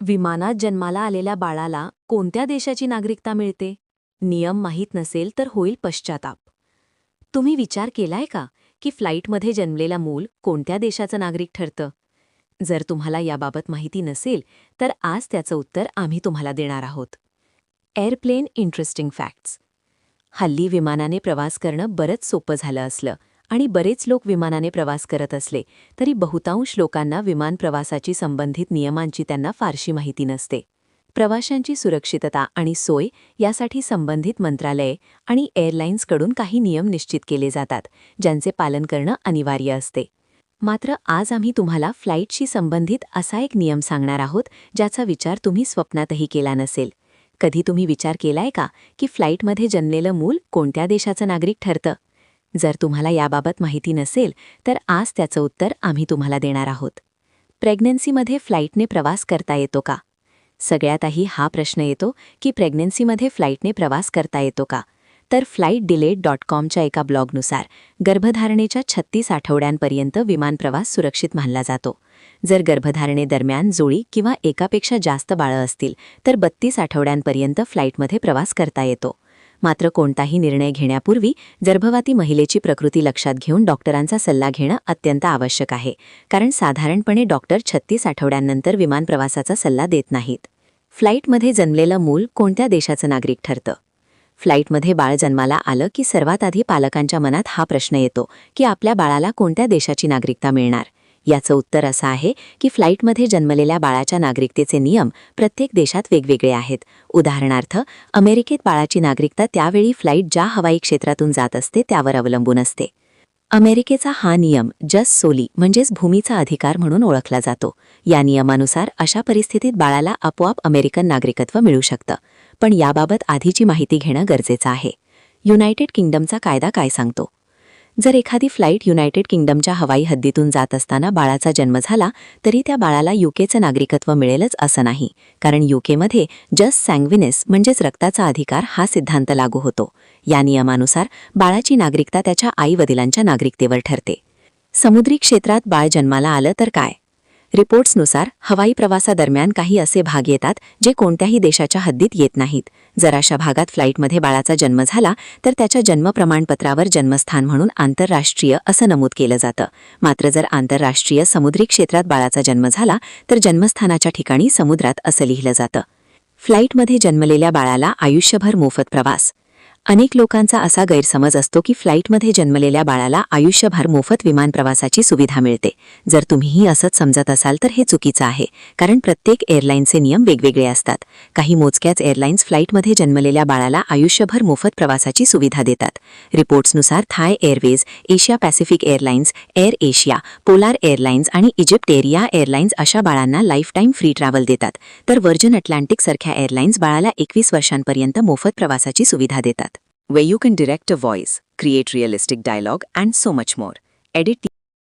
विमानात जन्माला आलेल्या बाळाला कोणत्या देशाची नागरिकता मिळते? नियम माहीत नसेल तर होईल पश्चाताप. तुम्ही विचार केलाय का की फ्लाईटमध्ये जन्मलेला मूल कोणत्या देशाचं नागरिक ठरतं? जर तुम्हाला याबाबत माहिती नसेल तर आज त्याचं उत्तर आम्ही तुम्हाला देणार आहोत. Airplane interesting facts. हल्ली विमानाने प्रवास करणं बरंच सोपं झालं असलं. आणि बरेच लोक विमानाने प्रवास करत असले तरी बहुतांश लोकांना विमान प्रवासाची संबंधित नियमांची त्यांना फारशी माहिती नसते. प्रवाशांची सुरक्षितता आणि सोय यासाठी संबंधित मंत्रालये आणि एअरलाईन्सकडून काही नियम निश्चित केले जातात ज्यांचे पालन करणं अनिवार्य असते. मात्र आज आम्ही तुम्हाला फ्लाईटशी संबंधित असा एक नियम सांगणार आहोत ज्याचा विचार तुम्ही स्वप्नातही केला नसेल. कधी तुम्ही विचार केलाय का की फ्लाईटमध्ये जन्मलेलं मूल कोणत्या देशाचं नागरिक ठरतं? जर तुम्हाला याबाबत माहिती नसेल तर आज त्याचं उत्तर आम्ही तुम्हाला देणार आहोत. प्रेग्नन्सीमध्ये फ्लाईटने प्रवास करता येतो का? सगळ्यात हा प्रश्न येतो की प्रेग्नन्सीमध्ये फ्लाईटने प्रवास करता येतो का? तर फ्लाईट डिलेट डॉट कॉमच्या एका ब्लॉगनुसार गर्भधारणेच्या छत्तीस आठवड्यांपर्यंत विमान प्रवास सुरक्षित मानला जातो. जर गर्भधारणेदरम्यान जुळी किंवा एकापेक्षा जास्त बाळं असतील तर बत्तीस आठवड्यांपर्यंत फ्लाईटमध्ये प्रवास करता येतो. मात्र कोणताही निर्णय घेण्यापूर्वी गर्भवती महिलेची प्रकृती लक्षात घेऊन डॉक्टरांचा सल्ला घेणं अत्यंत आवश्यक आहे कारण साधारणपणे डॉक्टर छत्तीस आठवड्यांनंतर विमान प्रवासाचा सल्ला देत नाहीत. फ्लाईटमध्ये जन्मलेलं मूल कोणत्या देशाचं नागरिक ठरतं? फ्लाईटमध्ये बाळ जन्माला आलं की सर्वात आधी पालकांच्या मनात हा प्रश्न येतो की आपल्या बाळाला कोणत्या देशाची नागरिकता मिळणार? याचं उत्तर असं आहे की फ्लाईटमध्ये जन्मलेल्या बाळाच्या नागरिकतेचे नियम प्रत्येक देशात वेगवेगळे आहेत. उदाहरणार्थ अमेरिकेत बाळाची नागरिकता त्यावेळी फ्लाईट ज्या हवाई क्षेत्रातून जात असते त्यावर अवलंबून असते. अमेरिकेचा हा नियम जस सोली म्हणजेच भूमीचा अधिकार म्हणून ओळखला जातो. या नियमानुसार अशा परिस्थितीत बाळाला आपोआप अमेरिकन नागरिकत्व मिळू शकतं. पण याबाबत आधीची माहिती घेणं गरजेचं आहे. युनायटेड किंगडमचा कायदा काय सांगतो? जर एखादी फ्लाईट युनायटेड किंगडमच्या हवाई हद्दीतून जात असताना बाळाचा जन्म झाला तरी त्या बाळाला युकेचं नागरिकत्व मिळेलच असं नाही. कारण युकेमध्ये जस्ट सँग्विनेस म्हणजेच रक्ताचा अधिकार हा सिद्धांत लागू होतो. या नियमानुसार बाळाची नागरिकता त्याच्या आई वडिलांच्या नागरिकतेवर ठरते. समुद्री क्षेत्रात बाळ जन्माला आलं तर काय? रिपोर्ट्सनुसार हवाई प्रवासादरम्यान काही असे भाग येतात जे कोणत्याही देशाच्या हद्दीत येत नाहीत. जर अशा भागात फ्लाईटमध्ये बाळाचा जन्म झाला तर त्याच्या जन्म प्रमाणपत्रावर जन्मस्थान म्हणून आंतरराष्ट्रीय असं नमूद केलं जातं. मात्र जर आंतरराष्ट्रीय समुद्री क्षेत्रात बाळाचा जन्म झाला तर जन्मस्थानाच्या ठिकाणी समुद्रात असं लिहिलं जातं. फ्लाईटमध्ये जन्मलेल्या बाळाला आयुष्यभर मोफत प्रवास. अनेक लोकांचा असा गैरसमज असतो की फ्लाईटमध्ये जन्मलेल्या बाळाला आयुष्यभर मोफत विमान प्रवासाची सुविधा मिळते. जर तुम्हीही असंच समजत असाल तर हे चुकीचं आहे कारण प्रत्येक एअरलाईनचे नियम वेगवेगळे असतात. काही मोजक्याच एअरलाईन्स फ्लाईटमध्ये जन्मलेल्या बाळाला आयुष्यभर मोफत प्रवासाची सुविधा देतात. रिपोर्ट्सनुसार Thai Airways Asia Pacific Airlines Air Asia Polar Airlines आणि इजिप्त एरिया एअरलाईन्स अशा बाळांना लाईफटाईम फ्री ट्रॅव्हल देतात. तर व्हर्जन अटलांटिक सारख्या एअरलाईन्स बाळाला एकवीस वर्षांपर्यंत मोफत प्रवासाची सुविधा देतात. Where you can direct a voice, create realistic dialogue, and so much more. Edit